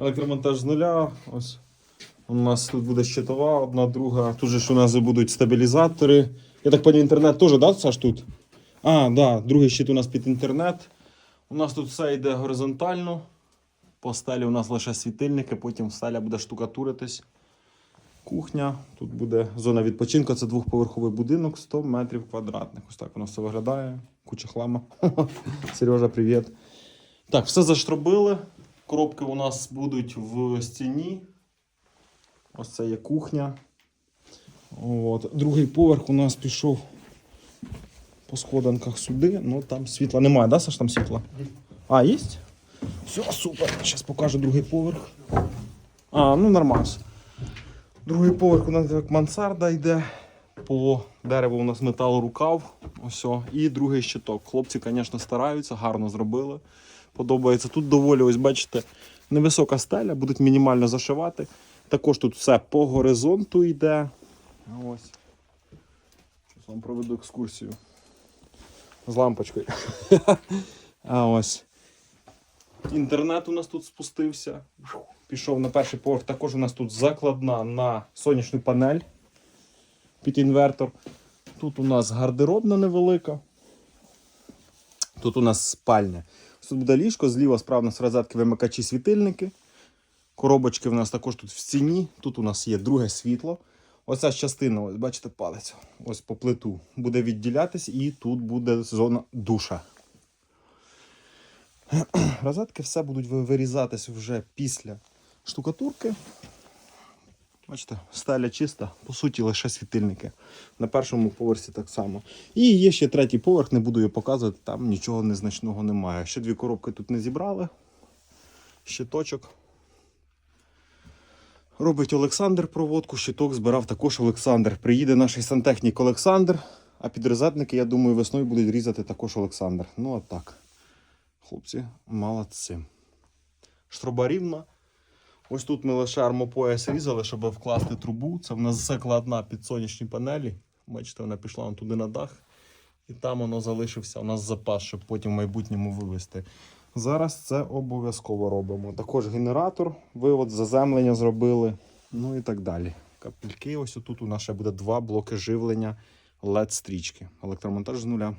Електромонтаж з нуля. Ось. У нас тут буде щитова, одна, друга. Тут же ж у нас будуть стабілізатори. Я так поняв, інтернет теж, да, Саш, тут? А, да, другий щит у нас під інтернет. У нас тут все йде горизонтально. По стелі у нас лише світильники, потім стеля буде штукатуритись. Кухня, тут буде зона відпочинку, це двохповерховий будинок, 100 метрів квадратних. Ось так воно все виглядає. Куча хлама. Сережа, привіт. Так, все заштробили. Коробки у нас будуть в стіні. Ось це є кухня. От. Другий поверх у нас пішов по сходинках сюди. Ну там світла немає, да, Саш, там світла? А, є? Все, супер. Зараз покажу другий поверх. А, ну нормально. Другий поверх у нас як мансарда йде. По дереву у нас металорукав. Ось. І другий щиток. Хлопці, звісно, стараються, гарно зробили. Подобається. Тут доволі, ось бачите, невисока стеля, будуть мінімально зашивати. Також тут все по горизонту йде. Ось. Вам проведу екскурсію. З лампочкою. А ось. Інтернет у нас тут спустився. Пішов на перший поверх. Також у нас тут закладна на сонячну панель під інвертор. Тут у нас гардеробна невелика. Тут у нас спальня. Тут буде ліжко, зліва справа у нас розетки вимикачі світильники. Коробочки в нас також тут в стіні. Тут у нас є друге світло. Оця частина, ось бачите, палець. Ось по плиту буде відділятись, і тут буде зона душа. Розетки все будуть вирізатись вже після штукатурки. Бачите, стеля чиста, по суті, лише світильники. На першому поверсі так само. І є ще третій поверх, не буду його показувати, там нічого незначного немає. Ще дві коробки тут не зібрали. Щиточок. Робить Олександр проводку, щиток збирав також Олександр. Приїде наш сантехнік Олександр, а підрозетники, я думаю, весною будуть різати також Олександр. Ну, а так. Хлопці, молодці. Штроба рівна. Ось тут ми лише армопояс різали, щоб вкласти трубу. Це в нас закладна під сонячні панелі. Бачите, вона пішла туди на дах. І там воно залишився у нас запас, щоб потім в майбутньому вивезти. Зараз це обов'язково робимо. Також генератор, вивод, заземлення зробили. Ну і так далі. Капельки. Ось тут у нас ще буде два блоки живлення LED стрічки. Електромонтаж з нуля.